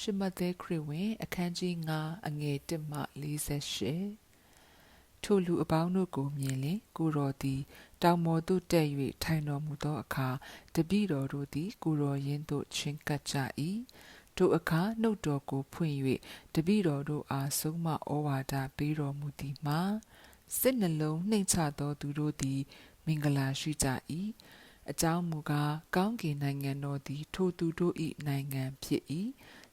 ရှမသက်ခရစ်ဝင် အခန်းကြီး9အငယ်1မှ48ထိုလူအပေါင်းတို့ကိုမြင်လင်ကိုတော်သည်တောင်ပေါ်သို့တက်၍ထိုင်တော်မူသောအခါတပည့်တော်တို့သည်ကိုတော်ရင်းသို့ချင်းကပ်ကြ၏ထိုအခါနှုတ်တော်ကိုဖွင့်၍တပည့်တော်တို့အားဆုံးမဩဝါဒပေးတော်မူသည်မှာစိတ်နှလုံးနှိမ်ချသောသူတို့သည် မင်္ဂလာရှိကြ၏အကြောင်းမူကားကောင်းကင်နိုင်ငံတော်သည် ထိုသူတို့၏နိုင်ငံဖြစ်၏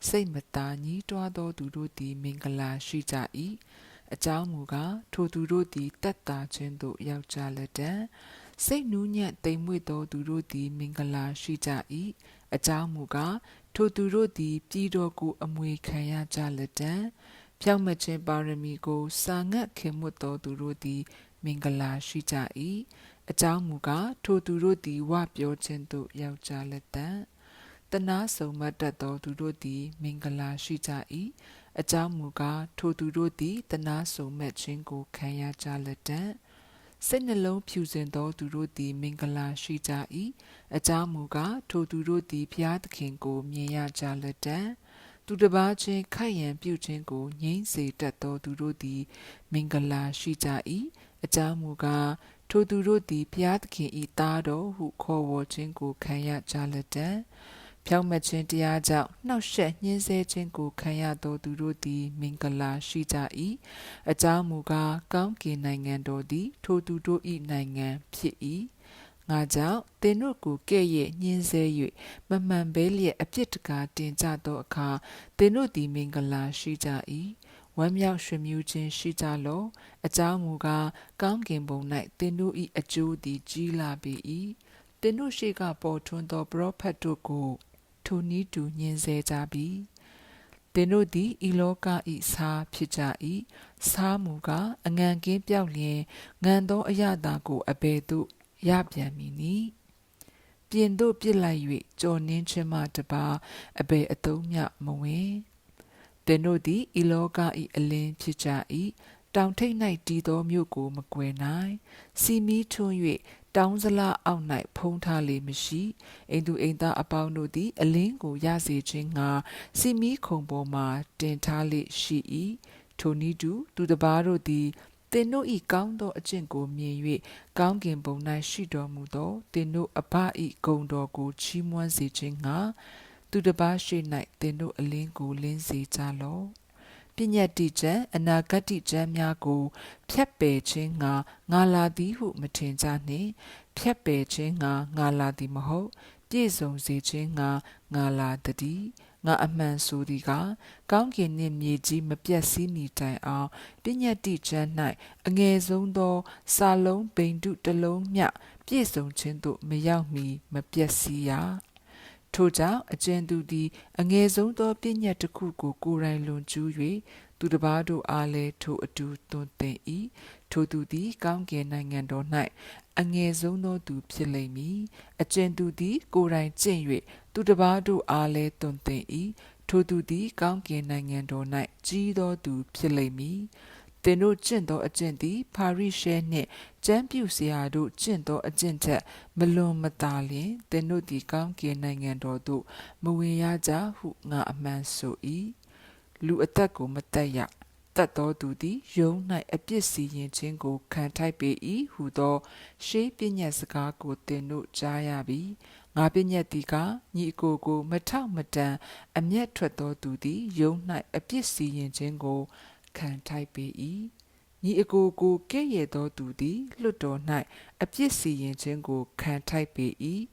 စိတ်မသာညှိတွားသောသူတို့သည် မင်္ဂလာရှိကြ၏အကြောင်းမူကားထိုသူတို့သည်တက်တာခြင်းသို့ရောက်ကြလက်တံစိတ်နူးညံ့တိမ်မွေ့သောသူတို့သည် မင်္ဂလာရှိကြ၏အကြောင်းမူကားထိုသူတို့သည် ပြည်တော်ကိုအမွေခံရကြလက်တံဖြောင့်မခြင်းပါရမီကို စာငတ်ခင်မွတ်သောသူတို့သည် မင်္ဂလာရှိကြ၏အကြောင်းမူကားထိုသူတို့သည်ဝပြောခြင်းသို့ရောက်ကြလက်တံ တနာဆုံမတ်တတ်သောသူတို့သည် မင်္ဂလာရှိကြ၏အကြောင်းမူကားထိုသူတို့သည်တနာဆုံမတ်ခြင်းကိုခံရကြလက်တံစိတ်နှလုံးဖြူစင်သောသူတို့သည် မင်္ဂလာရှိကြ၏အကြောင်းမူကားထိုသူတို့သည်ဘုရားသခင်ကို မြင်ရကြလက်တံသူတစ်ပါးချင်းခိုက်ရန်ပြုခြင်းကိုငြိမ့်စေတတ်သောသူတို့သည် မင်္ဂလာရှိကြ၏အကြောင်းမူကားထိုသူတို့သည်ဘုရားသခင်၏သားတော်ဟုခေါ်ဝေါ်ခြင်းကိုခံရကြလက်တံ ဖြောင့်မတ်ခြင်းတရားကြောင့်နှောက်ယှက်ညှင်းဆဲခြင်းကိုခံရသောသူတို့သည် မင်္ဂလာရှိကြ၏အကြောင်းမူကားကောင်းကင်နိုင်ငံတော်သည် ထိုသူတို့၏နိုင်ငံဖြစ်၏ငါကြောင့်သင်တို့ကိုကဲ့ရဲ့ညှင်းဆဲ၍မမှန်ဘဲလျက်အပြစ်တကာတင်ကြသောအခါသင်တို့သည်မင်္ဂလာရှိကြ၏ဝမ်းမြောက်ရွှင်မြူးခြင်းရှိကြလော့အကြောင်းမူကားကောင်းကင်ဘုံ၌သင်တို့၏အကျိုးသည်ကြီးလာပေ၏သင်တို့ရှိကပေါ်ထွန်းသောပရောဖက်တို့ကို ထိုနည်းတူညင်စေကြပြီသင်တို့သည်ဤလောကဤစားဖြစ်ကြ၏စားမူကားအငံကင်းပြောက်လျင်ငံသောအရသာကိုအဘယ်သို့ရပြန်မည်နည်းပြင်သို့ပြစ်လိုက်၍ကြော်နှင်းခြင်းမှတပါအဘယ်အတုံးမြမဝင်သင်တို့သည်ဤလောကဤအလင်းဖြစ်ကြ၏တောင်ထိပ်၌တည်သောမြို့ကိုမကွယ်နိုင်စီမီထွန်း၍ တောင်းစလားအောက်၌ဖုံးထားလေမရှိအိမ်သူအိမ်သားအပေါင်းတို့သည် အလင်းကိုရစေခြင်းငှာစီမီခုံပေါ်မှတင်ထားလေရှိ၏ထိုနည်းတူသူတစ်ပါးတို့သည်သင်တို့ဤကောင်းသောအကျင့်ကိုမြင်၍ကောင်းကင်ဘုံ၌ရှိတော်မူသောသင်တို့အဘဤဂုံတော်ကိုချီးမွမ်းစေခြင်းငှာသူတစ်ပါးရှိ၌သင်တို့အလင်းကိုလင်းစေကြလော့ ပညာတိကျမ်းအနာဂတိကျမ်းများကိုဖြတ်ပယ်ခြင်းငါငါလာသည်ဟုမထင်ကြနှင့်ဖြတ်ပယ်ခြင်းငါငါလာသည်မဟုတ် ပြည့်စုံစေခြင်းငါငါလာသည်ငါအမှန်ဆိုသည်ကကောင်းကင်နှင့်မြေကြီးမပြတ်စည်းမီတိုင်အောင်ပညာတိကျမ်း၌အငယ်ဆုံးသောစာလုံးဗိန္ဓုတစ်လုံးမျှပြည့်စုံခြင်းသို့မရောက်မီမပြတ်စည်းရ ထို့ကြောင့်အကျဉ်သူသည် အငယ်ဆုံးသောပညာတစ်ခုကို ကိုယ်တိုင်လွန်ကျူး၍သူတစ်ပါးတို့အားလည်းထိုအတူသွန်သင်၏ထိုသူသည် ကောင်းကင်နိုင်ငံတော်၌အငယ်ဆုံးသောသူဖြစ်လိမ့်မည်အကျဉ်သူသည် ကိုယ်တိုင်ကျင့်၍သူတစ်ပါးတို့အားလည်းသွန်သင်၏ထိုသူသည် ကောင်းကင်နိုင်ငံတော်၌ကြီးသောသူဖြစ်လိမ့်မည် သင်တို့ကျင့်သောအကျင့်သည်ဖာရိရှဲနှင့်ကျမ်းပြုဆရာတို့ကျင့်သောအကျင့်ထက်မလွန်မသာလျင်သင်တို့သည်ကောင်းကင်နိုင်ငံတော်သို့မဝင်ရကြဟုငါအမှန်ဆို၏လူအသက်ကိုမတက်ရတတ်သောသူသည်ယုံ၌အပြစ်စီရင်ခြင်းကိုခံထိုက်ပေ၏ဟုသော ရှေးပညတ်စကားကိုသင်တို့ကြားရပြီငါပညတ်သည်ကညီအကိုကို မထောက်မတန်အမျက်ထွက်သောသူသည်ယုံ၌အပြစ်စီရင်ခြင်းကို ခံထိုက်ပေ၏ညီအကိုကိုကဲ့ရဲ့သောသူသည်လွတ်တော်၌အပြစ်စီရင်ခြင်းကိုခံထိုက်ပေ၏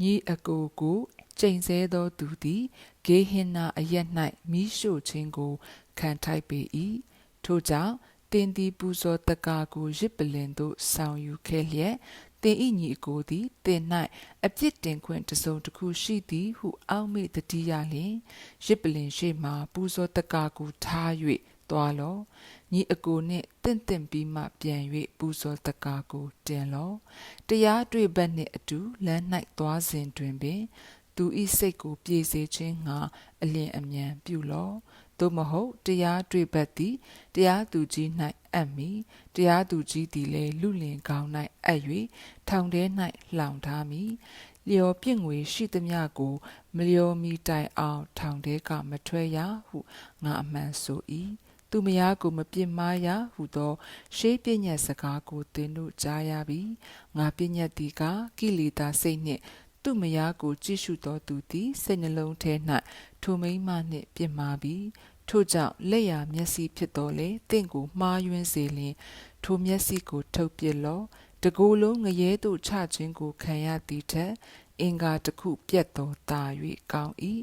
ညီအကိုကိုကျိန်ဆဲသောသူသည်ဂေဟင်နာအရက်၌မိရှို့ခြင်းကိုခံထိုက်ပေ၏ထို့ကြောင့်တင်သည်ပူဇော်တကာကိုရစ်ပလင်သို့ဆောင်ယူခဲ့လျက်တင်ဤညီအကိုသည်တင်၌အပြစ်တင်ခွင့်တစုံတစ်ခုရှိသည်ဟုအောက်မေ့တတိယလျင်ရစ်ပလင်ရှိမှပူဇော်တကာကိုထား၍ သွားလောညီအကိုနှင့်တင့်တင့်ပြီးမှပြန်၍ပူဇော်တကာကိုတင်လောတရားတွေ့ဘက်နှင့်အတူလမ်း၌သွားစဉ်တွင်ပင်သူဤစိတ်ကိုပြေစေခြင်းငှာအလင်းအမြန်ပြုလော့သို့မဟုတ်တရားတွေ့ဘက်သည်တရားသူကြီး၌အပ်မိတရားသူကြီးသည်လည်းလူလင်ကောင်း၌အပ်၍ထောင်ထဲ၌လှောင်ထားမိလျော်ပြင့်ငွေရှိသမျှကို မလျော်မီတိုင်အောင်ထောင်ထဲကမထွက်ရဟုငါအမှန်ဆို၏ သူမယားကိုမပြစ်မှားရဟုသောရှေးပြည့်ညတ်စကားကိုသင်တို့ကြားရပြီငါပြည့်ညတ်သည်ကကိလေသာစိတ်နှင့်သူမယားကိုကြည့်ရှုသောသူသည်စိတ်နှလုံးထဲ၌ထိုမိန်းမနှင့်ပြစ်မှားပြီးထို့ကြောင့်လက်ရမျက်စိဖြစ်တော်လေတင့်ကိုမှားယွင်းစေလျင်ထိုမျက်စိကိုထုတ်ပြစ်လော့တကိုယ်လုံးငရဲသို့ချခြင်းကိုခံရသည်ထက်အင်္ဂါတစ်ခုပြတ်တော်တာ၍ကောင်း၏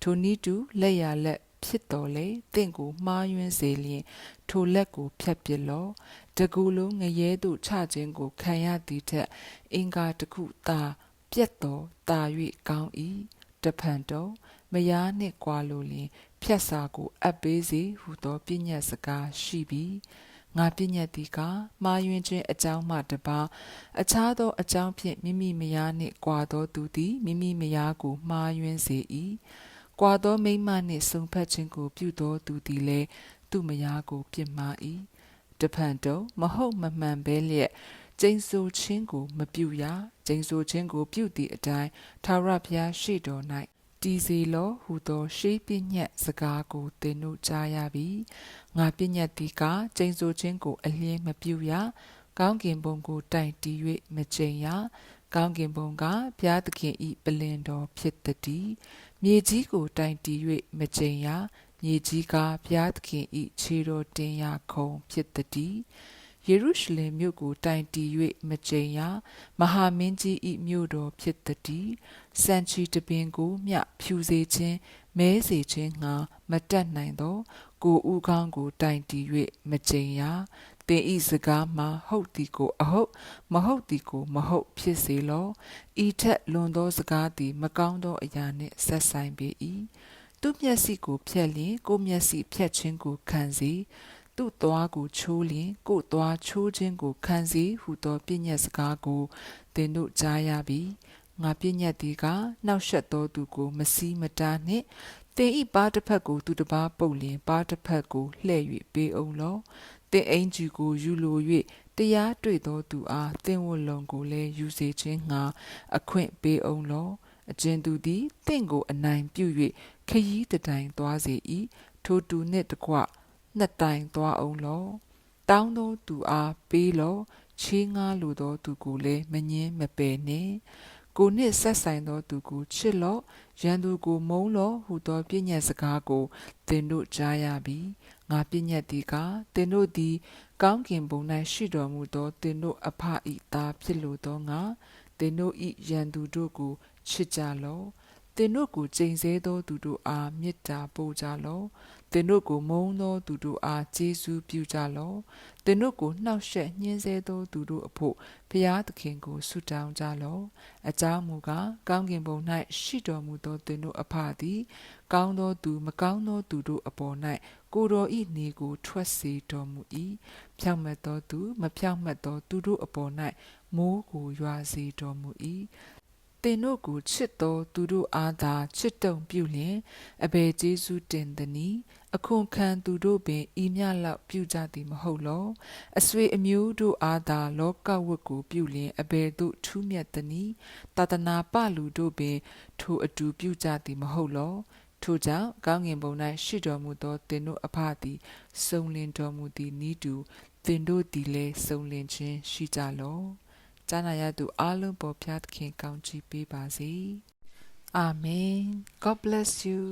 ထိုနည်းတူလက်ရလက် ဖြစ်တော်လေတင့်ကိုမှားယွင်းစေလျင်ထိုလက်ကိုဖြတ်ပြစ်လော့တကူလုံးငရဲသို့ချခြင်းကိုခံရသည်ထက်အင်္ဂါတစ်ခုသာပြတ်တော်တာ၍ကောင်း၏တဖန်တော့မယားနှင့်ကွာလိုလျင်ဖြတ်စာကိုအပ်ပေးစေဟုသောပြည့်ညတ်စကားရှိပြီးငါပြည့်ညတ်သည်ကမှားယွင်းခြင်းအကြောင်းမှတပါအခြားသောအကြောင်းဖြင့်မိမိမယားနှင့်ကွာသောသူသည်မိမိမယားကိုမှားယွင်းစေ၏ ကွာသောမိန်းမနှင့်ဆုံဖက်ခြင်းကို ပြုသောသူသည်လည်းသူ့မယားကိုပြစ်မှား၏တဖန်တော့မဟုတ်မမှန်ပဲလျက်ကျိန်ဆိုခြင်းကို မပြုရကျိန်ဆိုခြင်းကို ပြုသည့်အတိုင်းသာရဘုရားရှိတော်၌တည်စေလောဟုသောရှေးပြည့်ညတ်စကားကိုသင်တို့ကြားရပြီငါပြည့်ညတ်သည်ကကျိန်ဆိုခြင်းကို အလင်းမပြုရကောင်းကင်ဘုံကိုတိုင်တီး၍မကျိန်ရ ကောင်းကင်ဘုံကဘုရားသခင်ဤပလင်တော်ဖြစ်သည်မြေကြီးကိုတိုင်တီး၍မကျိန်ရမြေကြီးကဘုရားသခင်ဤခြေတော်တင်ရာခုံဖြစ်သည်ယေရုရှလင်မြို့ကိုတိုင်တီ၍မကျိန်ရမဟာမင်းကြီးဤမြို့တော်ဖြစ်သည်စံချီတပင်ကိုမျှဖြူစေခြင်းမဲစေခြင်းငါမတက်နိုင်သောကိုဥကောင်းကိုတိုင်တီ၍မကျိန်ရ တင်ဤစကားမှာဟုတ်သည်ကိုအဟုတ်မဟုတ်သည်ကိုမဟုတ်ဖြစ်စေလောဤထက်လွန်သောစကားသည် မကောင်းသောအရာနှင့်ဆက်ဆိုင်ပေ၏သူမျက်စိကိုဖြတ်လျင်ကိုမျက်စိဖြတ်ခြင်းကိုခံစေသူ့သွားကိုချိုးလျင်ကို့သွားချိုးခြင်းကိုခံစေဟုသောပြည့်ညက်စကားကိုသင်တို့ကြားရပြီငါပြည့်ညက်သည်ကနှောက်ယှက်သောသူကို မစည်းမတားနှင့်တင်ဤပါတစ်ဖက်ကို သူတစ်ပါးပုတ်လျင်ပါတစ်ဖက်ကိုလှဲ့၍ပေးအောင်လော တင်အင်ဂျီကိုယူလို၍တရားတွေ့သောသူအားတင်ဝလုံကိုလည်းယူစေခြင်းငှာအခွင့်ပေးအောင်လောအကျဉ်သူသည်တင့်ကိုအနိုင်ပြု၍ခရီးတိုင်သွားစေ၏ထိုတူနှင့်တကွနှစ်တိုင်သွားအောင်လောတောင်းသောသူအားပေးလောချေးငားလိုသောသူကိုလည်းမငင်းမပယ်နှင့်ကိုနှင့်ဆက်ဆိုင်သောသူကိုချစ်လော့ရန်သူကိုမုန်းလော့ဟုသောပြည့်ညတ်စကားကိုသင်တို့ကြားရပြီ ငါပြည့်ညတ်သည်ကသင်တို့သည် ကောင်းကင်ဘုံ၌ရှိတော်မူသောသင်တို့အဖဤသားဖြစ်လိုသောငါသင်တို့ဤရန်သူတို့ကိုချစ်ကြလော့သင်တို့ကိုကြိမ်ဆဲသောသူတို့အားမေတ္တာပို့ကြလော့ သင်တို့ကိုမုန်းသောသူတို့အားကျေးဇူးပြုကြလော့သင်တို့ကိုနှောက်ယှက်ညှင်းဆဲသောသူတို့အဖို့ဘုရားသခင်ကိုဆုတောင်းကြလော့အကြောင်းမူကားကောင်းကင်ဘုံ၌ရှိတော်မူသောသင်တို့အဖသည် ကောင်းသောသူမကောင်းသောသူတို့အပေါ်၌ကိုတော်ဤနေကိုထွက်စေတော်မူ၏ဖြောင့်မတ်သောသူမဖြောင့်မတ်သောသူတို့အပေါ်၌မိုးကိုရွာစေတော်မူ၏ သင်တို့ကိုချစ်သောသူတို့အားသာချစ်တုံပြုလျင်အဘယ်ကျေးဇူးတင်သနည်းအခွန်ခံသူတို့ပင်ဤမြလောက်ပြုကြသည်မဟုတ်လောအဆွေအမျိုးတို့အားသာလောကဝတ်ကိုပြုလျင်အဘယ်သို့ထူးမြတ်သနည်းတတနာပလူတို့ပင်ထိုအတူပြုကြသည်မဟုတ်လောထို့ကြောင့်ကောင်းငင်ဘုံ၌ရှိတော်မူသောသင်တို့အဖသည်စုံလင်တော်မူသည်ဤတူသင်တို့သည်လည်းစုံလင်ခြင်းရှိကြလော့ ကြားနာရသူအားလုံးပေါ်ဖျားသခင်ကောင်းချီးပေးပါစေအာမင် God bless you